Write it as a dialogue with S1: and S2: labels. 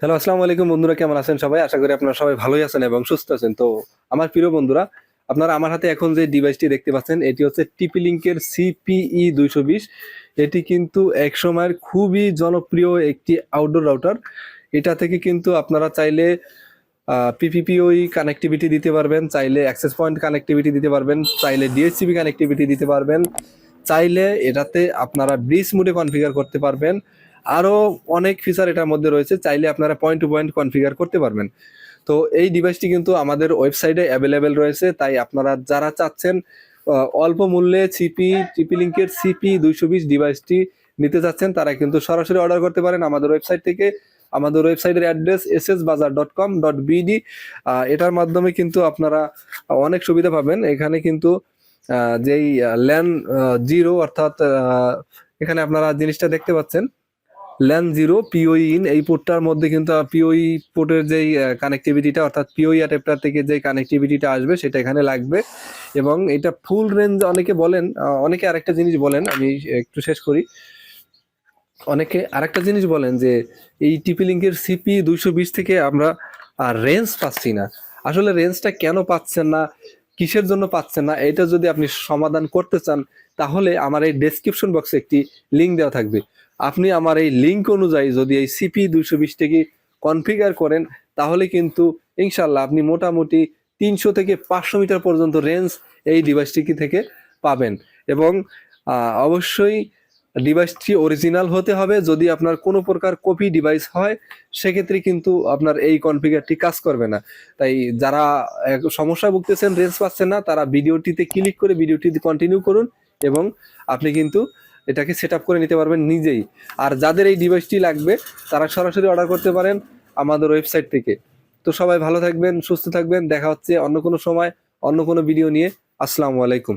S1: Hello আসসালামু আলাইকুম বন্ধুরা, কেমন আছেন সবাই? আশা করি আপনারা সবাই ভালোই আছেন এবং সুস্থ আছেন। তো আমার প্রিয় বন্ধুরা, আপনারা আমার হাতে এখন যে ডিভাইসটি দেখতে পাচ্ছেন, এটি হচ্ছে টিপি লিঙ্কের সিপিই দুইশো বিশ। এটি কিন্তু এক সময়ের খুবই জনপ্রিয় একটি আউটডোর রাউটার এটা থেকে কিন্তু আপনারা চাইলে পিপিপিওই কানেক্টিভিটি দিতে পারবেন, চাইলে অ্যাক্সেস পয়েন্ট কানেক্টিভিটি দিতে পারবেন, চাইলে ডিএসসিবি কানেক্টিভিটি দিতে পারবেন, চাইলে এটাতে আপনারা ব্রিজ মুডে কনফিগার করতে পারবেন। আরও অনেক ফিচার এটার মধ্যে রয়েছে, চাইলে আপনারা পয়েন্ট টু পয়েন্ট কনফিগার করতে পারবেন। তো এই ডিভাইসটি কিন্তু আমাদের ওয়েবসাইটে অ্যাভেলেবেল রয়েছে, তাই আপনারা যারা চাচ্ছেন অল্প মূল্যে সিপি টিপি লিঙ্কের সিপি দুইশো বিশ ডিভাইসটি নিতে চাচ্ছেন, তারা কিন্তু সরাসরি অর্ডার করতে পারেন আমাদের ওয়েবসাইট থেকে। আমাদের ওয়েবসাইটের address S S Bazar dot com dot BD এটার মাধ্যমে কিন্তু আপনারা অনেক সুবিধা পাবেন। এখানে কিন্তু যেই ল্যান জিরো অর্থাৎ এখানে আপনারা জিনিসটা দেখতে পাচ্ছেন। ল্যান জিরো পিওই ইন এই পোর্টটার মধ্যে কিন্তু পিওই পোর্টের যেই কানেক্টিভিটিটা অর্থাৎ পিওই অ্যাডাপ্টার থেকে যে কানেক্টিভিটিটা আসবে, সেটা এখানে লাগবে। এবং এটা ফুল রেঞ্জ অনেকে বলেন অনেকে আরেকটা জিনিস বলেন, আমি একটু শেষ করি। অনেকে আরেকটা জিনিস বলেন যে, এই টিপি লিঙ্কের সিপি দুইশো বিশ থেকে আমরা রেঞ্জ পাচ্ছি না। আসলে রেঞ্জটা কেন পাচ্ছেন না? কিসের জন্য পাচ্ছেন না? এটা যদি আপনি সমাধান করতে চান, তাহলে আমার এই ডেসক্রিপশন বক্সে একটি লিঙ্ক দেওয়া থাকবে। আপনি আমার এই লিঙ্ক অনুযায়ী যদি এই সিপি দুইশো বিশ থেকে কনফিগার করেন, তাহলে কিন্তু ইনশাল্লাহ আপনি মোটামুটি তিনশো থেকে পাঁচশো মিটার পর্যন্ত রেঞ্জ এই ডিভাইসটি থেকে পাবেন। এবং অবশ্যই ডিভাইসটি অরিজিনাল হতে হবে। যদি আপনার কোনো প্রকার কপি ডিভাইস হয়, সেক্ষেত্রে কিন্তু আপনার এই কনফিগারটি কাজ করবে না। তাই যারা সমস্যা ভুগতেছেন রেঞ্জ পাচ্ছেন না, তারা ভিডিওটিতে ক্লিক করে ভিডিওটি কন্টিনিউ করুন এবং আপনি কিন্তু এটাকে সেট করে নিতে পারবেন নিজেই। আর যাদের এই ডিভাইসটি লাগবে, তারা সরাসরি অর্ডার করতে পারেন আমাদের ওয়েবসাইট থেকে। তো সবাই ভালো থাকবেন, সুস্থ থাকবেন, দেখা হচ্ছে অন্য কোনো সময়, অন্য কোনো ভিডিও নিয়ে। আসসালামু আলাইকুম।